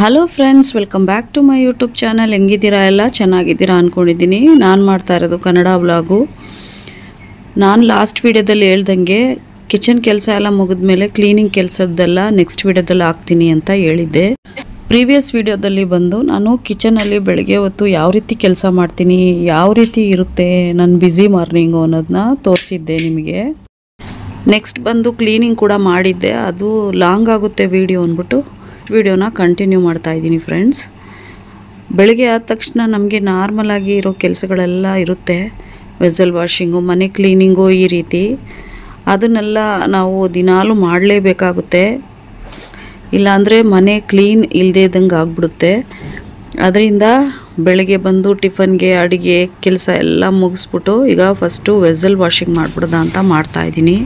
Hello friends welcome back to my YouTube channel ಹೆಂಗಿದ್ದೀರಾ ಎಲ್ಲ? ಚೆನ್ನಾಗಿದ್ದೀರಾ ಅಂದ್ಕೊಂಡಿದ್ದೀನಿ ನಾನು ಮಾಡ್ತಾ ಇರೋದು ಕನ್ನಡ ವ್ಲಾಗು ನಾನು ಲಾಸ್ಟ್ ವೀಡಿಯೋದಲ್ಲಿ ಹೇಳ್ದಂಗೆ ಕಿಚನ್ ಕೆಲಸ ಎಲ್ಲ ಮುಗಿದ್ಮೇಲೆ ಕ್ಲೀನಿಂಗ್ ಕೆಲಸದ್ದೆಲ್ಲ ನೆಕ್ಸ್ಟ್ ವೀಡಿಯೋದಲ್ಲಿ ಹಾಕ್ತೀನಿ ಅಂತ ಹೇಳಿದ್ದೆ. ಪ್ರೀವಿಯಸ್ ವೀಡಿಯೋದಲ್ಲಿ ಬಂದು ನಾನು ಕಿಚನಲ್ಲಿ ಬೆಳಗ್ಗೆ ಹೊತ್ತು ಯಾವ ರೀತಿ ಕೆಲಸ ಮಾಡ್ತೀನಿ, ಯಾವ ರೀತಿ ಇರುತ್ತೆ ನನ್ನ ಬ್ಯುಸಿ ಮಾರ್ನಿಂಗು ಅನ್ನೋದನ್ನ ತೋರಿಸಿದ್ದೆ ನಿಮಗೆ. ನೆಕ್ಸ್ಟ್ ಬಂದು ಕ್ಲೀನಿಂಗ್ ಕೂಡ ಮಾಡಿದ್ದೆ. ಅದು ಲಾಂಗ್ ಆಗುತ್ತೆ ವೀಡಿಯೋ ಅಂದ್ಬಿಟ್ಟು. ವಿಡಿಯೋನ ಕಂಟಿನ್ಯೂ ಮಾಡ್ತಾ ಇದ್ದೀನಿ ಫ್ರೆಂಡ್ಸ್ ಬೆಳಗ್ಗೆ ಆದ ತಕ್ಷಣ ನಮಗೆ ನಾರ್ಮಲ್ ಆಗಿ ಇರೋ ಕೆಲಸಗಳೆಲ್ಲ ಇರುತ್ತೆ. ವೆಸಲ್ ವಾಷಿಂಗು ಮನೆ ಕ್ಲೀನಿಂಗು ಈ ರೀತಿ. ಅದನ್ನೆಲ್ಲ ನಾವು ದಿನಾಲೂ ಮಾಡಲೇಬೇಕಾಗುತ್ತೆ. ಇಲ್ಲಾಂದರೆ ಮನೆ ಕ್ಲೀನ್ ಇಲ್ಲದೇ ಇದ್ದಂಗೆ ಆಗ್ಬಿಡುತ್ತೆ. ಅದರಿಂದ ಬೆಳಗ್ಗೆ ಬಂದು ಟಿಫನ್ಗೆ, ಅಡುಗೆ, ಕೆಲಸ ಎಲ್ಲ ಮುಗಿಸ್ಬಿಟ್ಟು ಈಗ ಫಸ್ಟು ವೆಸಲ್ ವಾಷಿಂಗ್ ಮಾಡಿಬಿಡ್ದ ಅಂತ ಮಾಡ್ತಾಯಿದ್ದೀನಿ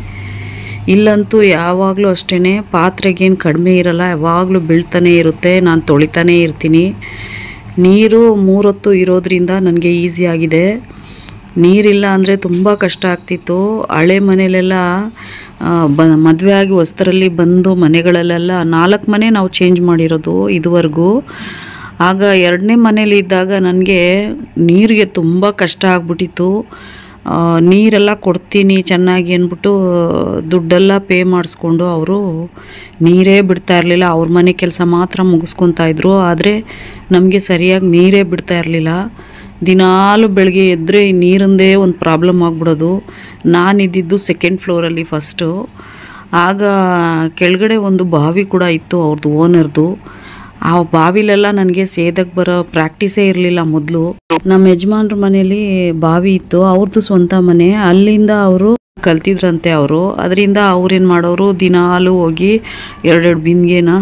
ಇಲ್ಲಂತೂ ಯಾವಾಗಲೂ ಅಷ್ಟೇ ಪಾತ್ರೆಗೇನು ಕಡಿಮೆ ಇರಲ್ಲ, ಯಾವಾಗಲೂ ಬೀಳ್ತಾನೆ ಇರುತ್ತೆ, ನಾನು ತೊಳಿತಾನೇ ಇರ್ತೀನಿ. ನೀರು ಮೂರೊತ್ತು ಇರೋದ್ರಿಂದ ನನಗೆ ಈಸಿಯಾಗಿದೆ ನೀರಿಲ್ಲ ಅಂದರೆ ತುಂಬ ಕಷ್ಟ ಆಗ್ತಿತ್ತು. ಹಳೆ ಮನೆಯಲ್ಲೆಲ್ಲ ಬ, ಮದುವೆ ಆಗಿ ಹೊಸ್ತರಲ್ಲಿ ಬಂದು ಮನೆಗಳಲ್ಲೆಲ್ಲ ನಾಲ್ಕು ಮನೆ ನಾವು ಚೇಂಜ್ ಮಾಡಿರೋದು ಇದುವರೆಗೂ. ಆಗ ಎರಡನೇ ಮನೇಲಿ ಇದ್ದಾಗ ನನಗೆ ನೀರಿಗೆ ತುಂಬ ಕಷ್ಟ ಆಗ್ಬಿಟ್ಟಿತ್ತು. ನೀರೆಲ್ಲ ಕೊಡ್ತೀನಿ ಚೆನ್ನಾಗಿ ಅಂದ್ಬಿಟ್ಟು ದುಡ್ಡೆಲ್ಲ ಪೇ ಮಾಡಿಸ್ಕೊಂಡು ಅವರು ನೀರೇ ಬಿಡ್ತಾ ಇರಲಿಲ್ಲ. ಅವ್ರ ಮನೆ ಕೆಲಸ ಮಾತ್ರ ಮುಗಿಸ್ಕೊತಾಯಿದ್ರು ಆದರೆ ನಮಗೆ ಸರಿಯಾಗಿ ನೀರೇ ಬಿಡ್ತಾ ಇರಲಿಲ್ಲ. ದಿನಾಲು ಬೆಳಗ್ಗೆ ಎದ್ದರೆ ನೀರಿಂದೇ ಒಂದು ಪ್ರಾಬ್ಲಮ್ ಆಗಿಬಿಡೋದು. ನಾನಿದ್ದಿದ್ದು ಸೆಕೆಂಡ್ ಫ್ಲೋರಲ್ಲಿ ಫಸ್ಟು ಆಗ ಕೆಳಗಡೆ ಒಂದು ಬಾವಿ ಕೂಡ ಇತ್ತು ಅವ್ರದ್ದು ಓನರ್ದು ಆ ಬಾವಿಲೆಲ್ಲ ನನಗೆ ಸೇದಕ್ಕೆ ಬರೋ ಪ್ರಾಕ್ಟೀಸೇ ಇರಲಿಲ್ಲ ಮೊದಲು. ನಮ್ಮ ಯಜಮಾನ್ರ ಮನೇಲಿ ಬಾವಿ ಇತ್ತು ಅವ್ರದ್ದು ಸ್ವಂತ ಮನೆ. ಅಲ್ಲಿಂದ ಅವರು ಕಲ್ತಿದ್ರಂತೆ ಅವರು. ಅದರಿಂದ ಅವ್ರೇನು ಮಾಡೋರು ದಿನಾಲು ಹೋಗಿ ಎರಡೆರಡು ಬಿಂದಿಗೆನ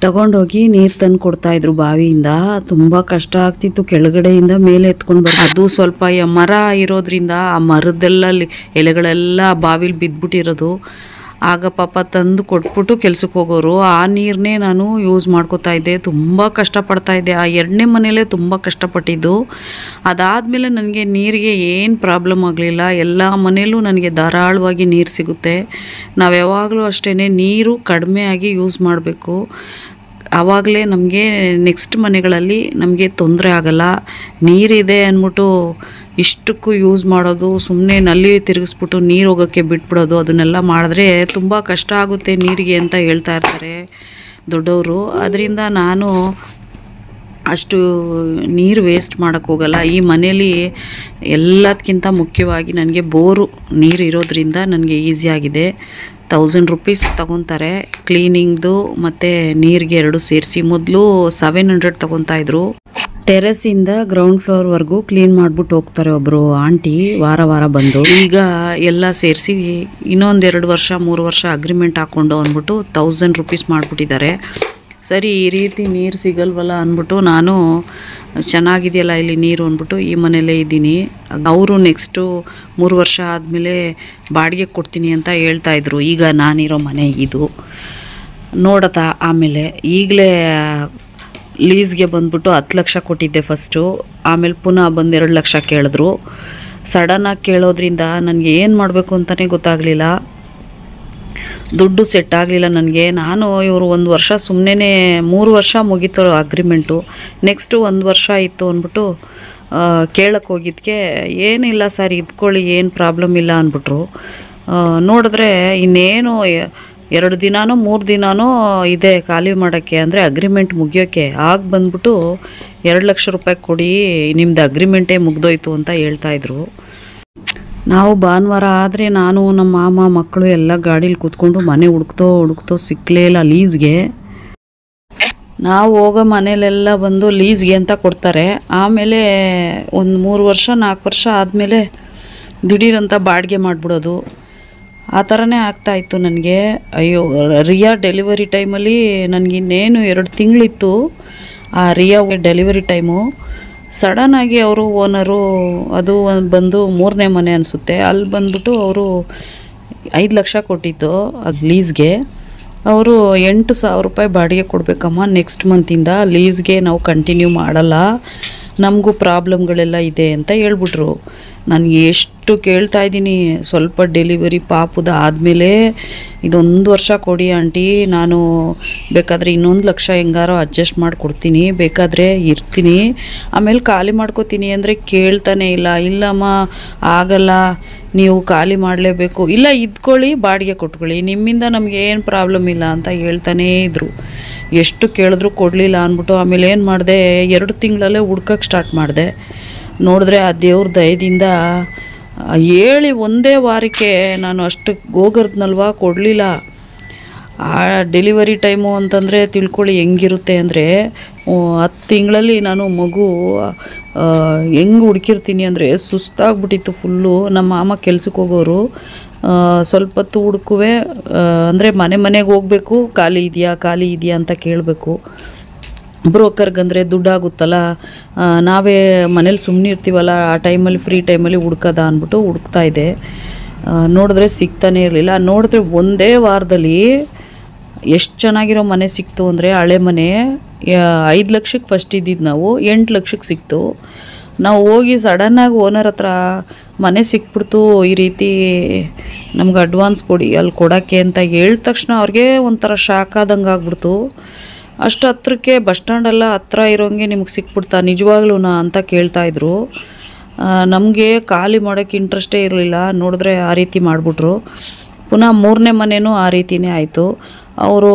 ತಗೊಂಡೋಗಿ ನೀರು ತಂದು ಕೊಡ್ತಾ ಇದ್ರು ಬಾವಿಯಿಂದ. ತುಂಬ ಕಷ್ಟ ಆಗ್ತಿತ್ತು, ಕೆಳಗಡೆಯಿಂದ ಮೇಲೆ ಎತ್ಕೊಂಡು ಬರ್ ಅದು ಸ್ವಲ್ಪ ಮರ ಇರೋದ್ರಿಂದ ಆ ಮರದ್ದೆಲ್ಲ ಎಲೆಗಳೆಲ್ಲ ಬಾವಿಲಿ ಬಿದ್ದುಬಿಟ್ಟಿರೋದು ಆಗ ಪಾಪ ತಂದು ಕೊಟ್ಬಿಟ್ಟು ಕೆಲ್ಸಕ್ಕೆ ಹೋಗೋರು. ಆ ನೀರನ್ನೇ ನಾನು ಯೂಸ್ ಮಾಡ್ಕೋತಾ ಇದ್ದೆ. ತುಂಬ ಕಷ್ಟಪಡ್ತಾ ಇದ್ದೆ. ಆ ಎರಡನೇ ಮನೇಲೇ ತುಂಬ ಕಷ್ಟಪಟ್ಟಿದ್ದು. ಅದಾದಮೇಲೆ ನನಗೆ ನೀರಿಗೆ ಏನು ಪ್ರಾಬ್ಲಮ್ ಆಗಲಿಲ್ಲ. ಎಲ್ಲ ಮನೇಲೂ ನನಗೆ ಧಾರಾಳವಾಗಿ ನೀರು ಸಿಗುತ್ತೆ. ನಾವು ಯಾವಾಗಲೂ ಅಷ್ಟೇ ನೀರು ಕಡಿಮೆಯಾಗಿ ಯೂಸ್ ಮಾಡಬೇಕು. ಆವಾಗಲೇ ನಮಗೆ ನೆಕ್ಸ್ಟ್ ಮನೆಗಳಲ್ಲಿ ನಮಗೆ ತೊಂದರೆ ಆಗಲ್ಲ. ನೀರಿದೆ ಅಂದ್ಬಿಟ್ಟು ಇಷ್ಟಕ್ಕೂ ಯೂಸ್ ಮಾಡೋದು ಸುಮ್ಮನೆ ನಲ್ಲಿ ತಿರುಗಿಸ್ಬಿಟ್ಟು ನೀರು ಹೋಗೋಕ್ಕೆ ಬಿಟ್ಬಿಡೋದು, ಅದನ್ನೆಲ್ಲ ಮಾಡಿದ್ರೆ ತುಂಬ ಕಷ್ಟ ಆಗುತ್ತೆ ನೀರಿಗೆ ಅಂತ ಹೇಳ್ತಾ ಇರ್ತಾರೆ ದೊಡ್ಡವರು. ಅದರಿಂದ ನಾನು ಅಷ್ಟು ನೀರು ವೇಸ್ಟ್ ಮಾಡೋಕ್ಕೋಗಲ್ಲ ಈ ಮನೇಲಿ ಎಲ್ಲದಕ್ಕಿಂತ ಮುಖ್ಯವಾಗಿ ನನಗೆ ಬೋರು ನೀರು ಇರೋದ್ರಿಂದ ನನಗೆ ಈಸಿಯಾಗಿದೆ ತೌಸಂಡ್ ರುಪೀಸ್ ತೊಗೊತಾರೆ. ಕ್ಲೀನಿಂಗ್ದು ಮತ್ತು ನೀರಿಗೆ ಎರಡು ಸೇರಿಸಿ. ಮೊದಲು ಸೆವೆನ್ ಹಂಡ್ರೆಡ್ ತಗೊತಾಯಿದ್ರು ಟೆರೆಸಿಂದ ಗ್ರೌಂಡ್ ಫ್ಲೋರ್ವರೆಗೂ ಕ್ಲೀನ್ ಮಾಡಿಬಿಟ್ಟು ಹೋಗ್ತಾರೆ ಒಬ್ಬರು ಆಂಟಿ, ವಾರ ವಾರ ಬಂದು. ಈಗ ಎಲ್ಲ ಸೇರಿಸಿ ಇನ್ನೊಂದೆರಡು ವರ್ಷ, ಮೂರು ವರ್ಷ ಅಗ್ರಿಮೆಂಟ್ ಹಾಕ್ಕೊಂಡು ಅಂದ್ಬಿಟ್ಟು ತೌಸಂಡ್ ರುಪೀಸ್ ಮಾಡಿಬಿಟ್ಟಿದ್ದಾರೆ. ಸರಿ, ಈ ರೀತಿ ನೀರು ಸಿಗಲ್ವಲ್ಲ ಅಂದ್ಬಿಟ್ಟು ನಾನು, ಚೆನ್ನಾಗಿದೆಯಲ್ಲ ಇಲ್ಲಿ ನೀರು? ಅಂದ್ಬಿಟ್ಟು, ಈ ಮನೇಲೇ ಇದ್ದೀನಿ. ಅವರು ನೆಕ್ಸ್ಟು ಮೂರು ವರ್ಷ ಆದಮೇಲೆ ಬಾಡಿಗೆ ಕೊಡ್ತೀನಿ ಅಂತ ಹೇಳ್ತಾ ಇದ್ರು. ಈಗ ನಾನಿರೋ ಮನೆ ಇದು. ನೋಡತಾ ಆಮೇಲೆ ಈಗಲೇ ಲೀಸ್ಗೆ ಬಂದ್ಬಿಟ್ಟು ಹತ್ತು ಲಕ್ಷ ಕೊಟ್ಟಿದ್ದೆ ಫಸ್ಟು ಆಮೇಲೆ ಪುನಃ ಬಂದು ಎರಡು ಲಕ್ಷ ಕೇಳಿದ್ರು. ಸಡನ್ನಾಗಿ ಕೇಳೋದ್ರಿಂದ ನನಗೆ ಏನು ಮಾಡಬೇಕು ಅಂತಲೇ ಗೊತ್ತಾಗಲಿಲ್ಲ. ದುಡ್ಡು ಸೆಟ್ ಆಗಲಿಲ್ಲ ನನಗೆ. ನಾನು ಇವರು ಒಂದು ವರ್ಷ ಸುಮ್ಮನೆ ಮೂರು ವರ್ಷ ಮುಗೀತು ಅಗ್ರಿಮೆಂಟು ನೆಕ್ಸ್ಟು ಒಂದು ವರ್ಷ ಇತ್ತು ಅಂದ್ಬಿಟ್ಟು ಕೇಳಕ್ಕೆ ಹೋಗಿದ್ದಕ್ಕೆ ಏನಿಲ್ಲ ಸರ್ ಇದ್ಕೊಳ್ಳಿ, ಏನು ಪ್ರಾಬ್ಲಮ್ ಇಲ್ಲ ಅಂದ್ಬಿಟ್ರು. ನೋಡಿದ್ರೆ ಇನ್ನೇನು ಎರಡು ದಿನಾನೋ, ಮೂರು ದಿನಾನೋ ಇದೆ ಖಾಲಿ ಮಾಡೋಕ್ಕೆ. ಅಂದರೆ ಅಗ್ರಿಮೆಂಟ್ ಮುಗಿಯೋಕ್ಕೆ ಆಗ ಬಂದ್ಬಿಟ್ಟು ಎರಡು ಲಕ್ಷ ರೂಪಾಯಿ ಕೊಡಿ ನಿಮ್ಮದು ಅಗ್ರಿಮೆಂಟೇ ಮುಗ್ದೋಯ್ತು ಅಂತ ಹೇಳ್ತಾಯಿದ್ರು ನಾವು ಭಾನುವಾರ ಆದರೆ ನಾನು ನಮ್ಮ ಮಾಮ, ಮಕ್ಕಳು ಎಲ್ಲ ಗಾಡೀಲಿ ಕೂತ್ಕೊಂಡು ಮನೆ ಹುಡುಕ್ತೋ ಹುಡುಕ್ತೋ ಸಿಕ್ಕಲೇ ಇಲ್ಲ ಲೀಸ್ಗೆ. ನಾವು ಹೋಗೋ ಮನೇಲೆಲ್ಲ ಬಂದು ಲೀಸ್ಗೆ ಅಂತ ಕೊಡ್ತಾರೆ. ಆಮೇಲೆ ಒಂದು ಮೂರು ವರ್ಷ, ನಾಲ್ಕು ವರ್ಷ ಆದಮೇಲೆ ದಿಢೀರಂತ ಬಾಡಿಗೆ ಮಾಡಿಬಿಡೋದು. ಆ ಥರನೇ ಆಗ್ತಾಯಿತ್ತು ನನಗೆ. ಅಯ್ಯೋ, ರಿಯಾ ಡೆಲಿವರಿ ಟೈಮಲ್ಲಿ ನನಗಿನ್ನೇನು ಎರಡು ತಿಂಗಳಿತ್ತು ಆ ರಿಯಾ ಡೆಲಿವರಿ ಟೈಮು ಸಡನ್ನಾಗಿ ಅವರು ಓನರು ಅದು ಬಂದು ಮೂರನೇ ಮನೆ ಅನಿಸುತ್ತೆ. ಅಲ್ಲಿ ಬಂದ್ಬಿಟ್ಟು ಅವರು ಐದು ಲಕ್ಷ ಕೊಟ್ಟಿದ್ದು ಲೀಸ್ಗೆ ಅವರು ಎಂಟು ಸಾವಿರ ರೂಪಾಯಿ ಬಾಡಿಗೆ ಕೊಡಬೇಕಮ್ಮ ನೆಕ್ಸ್ಟ್ ಮಂತಿಂದ ಲೀಸ್ಗೆ ನಾವು ಕಂಟಿನ್ಯೂ ಮಾಡಲ್ಲ. ನಮಗೂ ಪ್ರಾಬ್ಲಮ್ಗಳೆಲ್ಲ ಇದೆ ಅಂತ ಹೇಳ್ಬಿಟ್ರು. ನಾನು ಎಷ್ಟು ಕೇಳ್ತಾ ಇದ್ದೀನಿ, ಸ್ವಲ್ಪ ಡೆಲಿವರಿ ಪಾಪದ ಆದಮೇಲೆ ಇದೊಂದು ವರ್ಷ ಕೊಡಿ ಆಂಟಿ, ನಾನು ಬೇಕಾದರೆ ಇನ್ನೊಂದು ಲಕ್ಷ ಹೆಂಗಾರೋ ಅಡ್ಜಸ್ಟ್ ಮಾಡಿಕೊಡ್ತೀನಿ, ಬೇಕಾದರೆ ಇರ್ತೀನಿ. ಆಮೇಲೆ ಖಾಲಿ ಮಾಡ್ಕೋತೀನಿ ಅಂದರೆ ಕೇಳ್ತಾನೆ ಇಲ್ಲ, ಇಲ್ಲಮ್ಮ, ಆಗಲ್ಲ, ನೀವು ಖಾಲಿ ಮಾಡಲೇಬೇಕು. ಇಲ್ಲ ಇದ್ಕೊಳ್ಳಿ, ಬಾಡಿಗೆ ಕೊಟ್ಕೊಳ್ಳಿ, ನಿಮ್ಮಿಂದ ನಮಗೇನು ಪ್ರಾಬ್ಲಮ್ ಇಲ್ಲ ಅಂತ ಹೇಳ್ತಾನೇ ಇದ್ರು. ಎಷ್ಟು ಕೇಳಿದ್ರು ಕೊಡಲಿಲ್ಲ ಅಂದ್ಬಿಟ್ಟು ಆಮೇಲೆ ಏನು ಮಾಡಿದೆ, ಎರಡು ತಿಂಗಳಲ್ಲೇ ಹುಡ್ಕಕ್ಕೆ ಸ್ಟಾರ್ಟ್ ಮಾಡಿದೆ. ನೋಡಿದ್ರೆ ಆ ದೇವ್ರ ದಯದಿಂದ ಹೇಳಿ ಒಂದೇ ವಾರಕ್ಕೆ ನಾನು ಅಷ್ಟು ಹೋಗರ್ದ್ನಲ್ವ ಕೊಡಲಿಲ್ಲ. ಆ ಡೆಲಿವರಿ ಟೈಮು ಅಂತಂದರೆ ತಿಳ್ಕೊಳ್ಳಿ ಹೆಂಗಿರುತ್ತೆ ಅಂದರೆ ಹತ್ತು ತಿಂಗಳಲ್ಲಿ ನಾನು ಮಗು ಹೆಂಗೆ ಹುಡುಕಿರ್ತೀನಿ ಅಂದರೆ ಸುಸ್ತಾಗ್ಬಿಟ್ಟಿತ್ತು ಫುಲ್ಲು ನಮ್ಮ ಮಾಮ ಕೆಲ್ಸಕ್ಕೆ ಹೋಗೋರು ಸ್ವಲ್ಪ ಹೊತ್ತು ಹುಡುಕುವೆ. ಅಂದರೆ ಮನೆ ಮನೆಗೆ ಹೋಗಬೇಕು, ಖಾಲಿ ಇದೆಯಾ ಖಾಲಿ ಇದೆಯಾ ಅಂತ ಕೇಳಬೇಕು. ಬ್ರೋಕರ್ಗಂದರೆ ದುಡ್ಡಾಗುತ್ತಲ್ಲ ನಾವೇ ಮನೇಲಿ ಸುಮ್ಮನೆ ಇರ್ತೀವಲ್ಲ, ಆ ಟೈಮಲ್ಲಿ, ಫ್ರೀ ಟೈಮಲ್ಲಿ ಹುಡ್ಕದ ಅಂದ್ಬಿಟ್ಟು ಹುಡುಕ್ತಾ ಇದ್ದೆ ನೋಡಿದ್ರೆ ಸಿಗ್ತಾನೇ ಇರಲಿಲ್ಲ. ನೋಡಿದ್ರೆ ಒಂದೇ ವಾರದಲ್ಲಿ ಎಷ್ಟು ಚೆನ್ನಾಗಿರೋ ಮನೆ ಸಿಕ್ತು ಅಂದರೆ ಹಳೆ ಮನೆ ಐದು ಲಕ್ಷಕ್ಕೆ ಫಸ್ಟ್ ಇದ್ದಿದ್ದು ನಾವು, ಎಂಟು ಲಕ್ಷಕ್ಕೆ ಸಿಕ್ತು. ನಾವು ಹೋಗಿ ಸಡನ್ನಾಗಿ ಓನರ್ ಹತ್ರ ಮನೆ ಸಿಕ್ಬಿಡ್ತು, ಈ ರೀತಿ ನಮ್ಗೆ ಅಡ್ವಾನ್ಸ್ ಕೊಡಿ, ಅಲ್ಲಿ ಕೊಡೋಕ್ಕೆ ಅಂತ ಹೇಳಿದ ತಕ್ಷಣ ಅವ್ರಿಗೆ ಒಂಥರ ಶಾಕ್ ಆದಂಗೆ ಆಗ್ಬಿಡ್ತು. ಅಷ್ಟು ಹತ್ರಕ್ಕೆ ಬಸ್ ಸ್ಟ್ಯಾಂಡೆಲ್ಲ ಹತ್ರ ಇರೋಂಗೆ ನಿಮ್ಗೆ ಸಿಕ್ಬಿಡ್ತಾ, ನಿಜವಾಗ್ಲೂನಾ ಅಂತ ಕೇಳ್ತಾಯಿದ್ರು ನಮಗೆ ಖಾಲಿ ಮಾಡೋಕ್ಕೆ ಇಂಟ್ರೆಸ್ಟೇ ಇರಲಿಲ್ಲ, ನೋಡಿದ್ರೆ ಆ ರೀತಿ ಮಾಡಿಬಿಟ್ರು. ಪುನಃ ಮೂರನೇ ಮನೆಯೂ ಆ ರೀತಿನೇ ಆಯಿತು. ಅವರು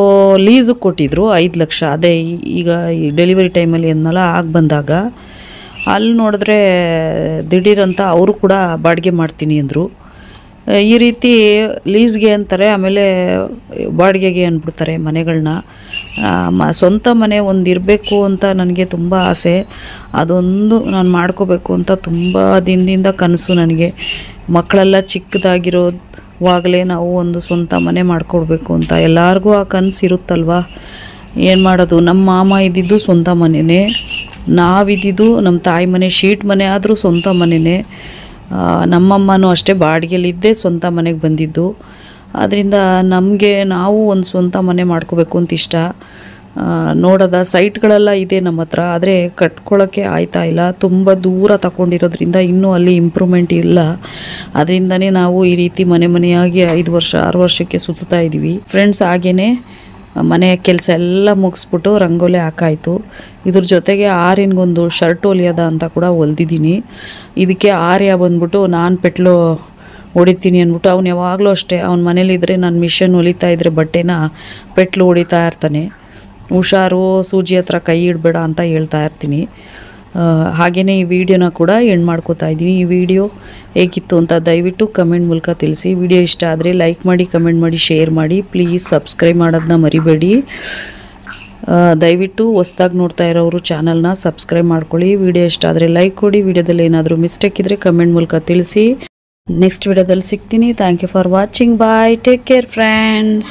ಲೀಸಿಗೆ ಕೊಟ್ಟಿದ್ರು ಐದು ಲಕ್ಷ, ಅದೇ ಈಗ ಈ ಡೆಲಿವರಿ ಟೈಮಲ್ಲಿ ಏನಲ್ಲ ಆಗಿ ಬಂದಾಗ. ಅಲ್ಲಿ ನೋಡಿದ್ರೆ ದಿಢೀರಂತ ಅವರು ಕೂಡ ಬಾಡಿಗೆ ಮಾಡ್ತೀನಿ ಅಂದರು. ಈ ರೀತಿ ಲೀಸ್ಗೆ ಅಂತಾರೆ, ಆಮೇಲೆ ಬಾಡಿಗೆಗೆ ಅಂದ್ಬಿಡ್ತಾರೆ ಮನೆಗಳನ್ನ ಮ, ಸ್ವಂತ ಮನೆ ಒಂದು ಇರಬೇಕು ಅಂತ ನನಗೆ ತುಂಬ ಆಸೆ. ಅದೊಂದು ನಾನು ಮಾಡ್ಕೋಬೇಕು ಅಂತ ತುಂಬ ದಿನದಿಂದ ಕನಸು ನನಗೆ. ಮಕ್ಕಳೆಲ್ಲ ಚಿಕ್ಕದಾಗಿರೋವಾಗಲೇ ನಾವು ಒಂದು ಸ್ವಂತ ಮನೆ ಮಾಡಿಕೊಡ್ಬೇಕು ಅಂತ. ಎಲ್ಲರಿಗೂ ಆ ಕನಸು ಇರುತ್ತಲ್ವ? ಏನು ಮಾಡೋದು? ನಮ್ಮ ಮಾಮ ಇದ್ದಿದ್ದು ಸ್ವಂತ ಮನೆಯೇ ನಾವಿದ್ದಿದ್ದು ನಮ್ಮ ತಾಯಿ ಮನೆ, ಶೀಟ್ ಮನೆ ಆದರೂ ಸ್ವಂತ ಮನೆಯೇ ನಮ್ಮಮ್ಮನೂ ಅಷ್ಟೇ ಬಾಡಿಗೆಲಿದ್ದೇ ಸ್ವಂತ ಮನೆಗೆ ಬಂದಿದ್ದು. ಅದರಿಂದ ನಮಗೆ ನಾವು ಒಂದು ಸ್ವಂತ ಮನೆ ಮಾಡ್ಕೋಬೇಕು ಅಂತ ಇಷ್ಟ. ನೋಡೋದ ಸೈಟ್ಗಳೆಲ್ಲ ಇದೆ ನಮ್ಮ ಹತ್ರ, ಆದರೆ ಕಟ್ಕೊಳ್ಳೋಕ್ಕೆ ಆಯ್ತಾ ಇಲ್ಲ. ತುಂಬ ದೂರ ತಗೊಂಡಿರೋದ್ರಿಂದ ಇನ್ನೂ ಅಲ್ಲಿ ಇಂಪ್ರೂವ್ಮೆಂಟ್ ಇಲ್ಲ. ಅದರಿಂದನೇ ನಾವು ಈ ರೀತಿ ಮನೆ ಮನೆಯಾಗಿ ಐದು ವರ್ಷ, ಆರು ವರ್ಷಕ್ಕೆ ಸುತ್ತಾ ಇದ್ದೀವಿ ಫ್ರೆಂಡ್ಸ್ ಹಾಗೇನೆ ಮನೆಯ ಕೆಲಸ ಎಲ್ಲ ಮುಗಿಸ್ಬಿಟ್ಟು ರಂಗೋಲಿ ಹಾಕಾಯಿತು. ಇದ್ರ ಜೊತೆಗೆ ಆರಿನ್ಗೊಂದು ಶರ್ಟ್ ಹೊಲಿಯೋದ ಅಂತ ಕೂಡ ಹೊಲ್ದಿದ್ದೀನಿ. ಇದಕ್ಕೆ ಆರ್ಯ ಬಂದ್ಬಿಟ್ಟು, ನಾನು ಪೆಟ್ಲು ಹೊಡಿತೀನಿ ಅಂದ್ಬಿಟ್ಟು, ಅವ್ನು ಯಾವಾಗಲೂ ಅಷ್ಟೇ, ಅವ್ನ ಮನೇಲಿದ್ದರೆ ನಾನು ಮಿಷನ್ ಹೊಲಿತಾ ಇದ್ರೆ ಬಟ್ಟೆನ ಪೆಟ್ಲು ಹೊಡಿತಾ ಇರ್ತಾನೆ. ಹುಷಾರು, ಸೂಜಿ ಹತ್ರ ಕೈ ಇಡಬೇಡ ಅಂತ ಹೇಳ್ತಾ ಇರ್ತೀನಿ. ಹಾಗೆಯೇ ಈ ವಿಡಿಯೋನ ಕೂಡ ಎಂಡ್ ಮಾಡ್ಕೋತಾ ಇದ್ದೀನಿ. ಈ ವಿಡಿಯೋ ಹೇಗಿತ್ತು ಅಂತ ದಯವಿಟ್ಟು ಕಮೆಂಟ್ ಮೂಲಕ ತಿಳಿಸಿ. ವಿಡಿಯೋ ಇಷ್ಟ ಆದರೆ ಲೈಕ್ ಮಾಡಿ ಕಮೆಂಟ್ ಮಾಡಿ ಶೇರ್ ಮಾಡಿ. ಪ್ಲೀಸ್ ಸಬ್ಸ್ಕ್ರೈಬ್ ಮಾಡೋದನ್ನ ಮರಿಬೇಡಿ. ದಯವಿಟ್ಟು ಹೊಸ್ದಾಗಿ ನೋಡ್ತಾ ಇರೋರು ಚಾನಲ್ನ ಸಬ್ಸ್ಕ್ರೈಬ್ ಮಾಡ್ಕೊಳ್ಳಿ. ವಿಡಿಯೋ ಇಷ್ಟ ಆದರೆ ಲೈಕ್ ಕೊಡಿ. ವಿಡಿಯೋದಲ್ಲಿ ಏನಾದರೂ ಮಿಸ್ಟೇಕ್ ಇದ್ದರೆ ಕಮೆಂಟ್ ಮೂಲಕ ತಿಳಿಸಿ. ನೆಕ್ಸ್ಟ್ ವಿಡಿಯೋದಲ್ಲಿ ಸಿಗ್ತೀನಿ. Thank you for watching bye take care friends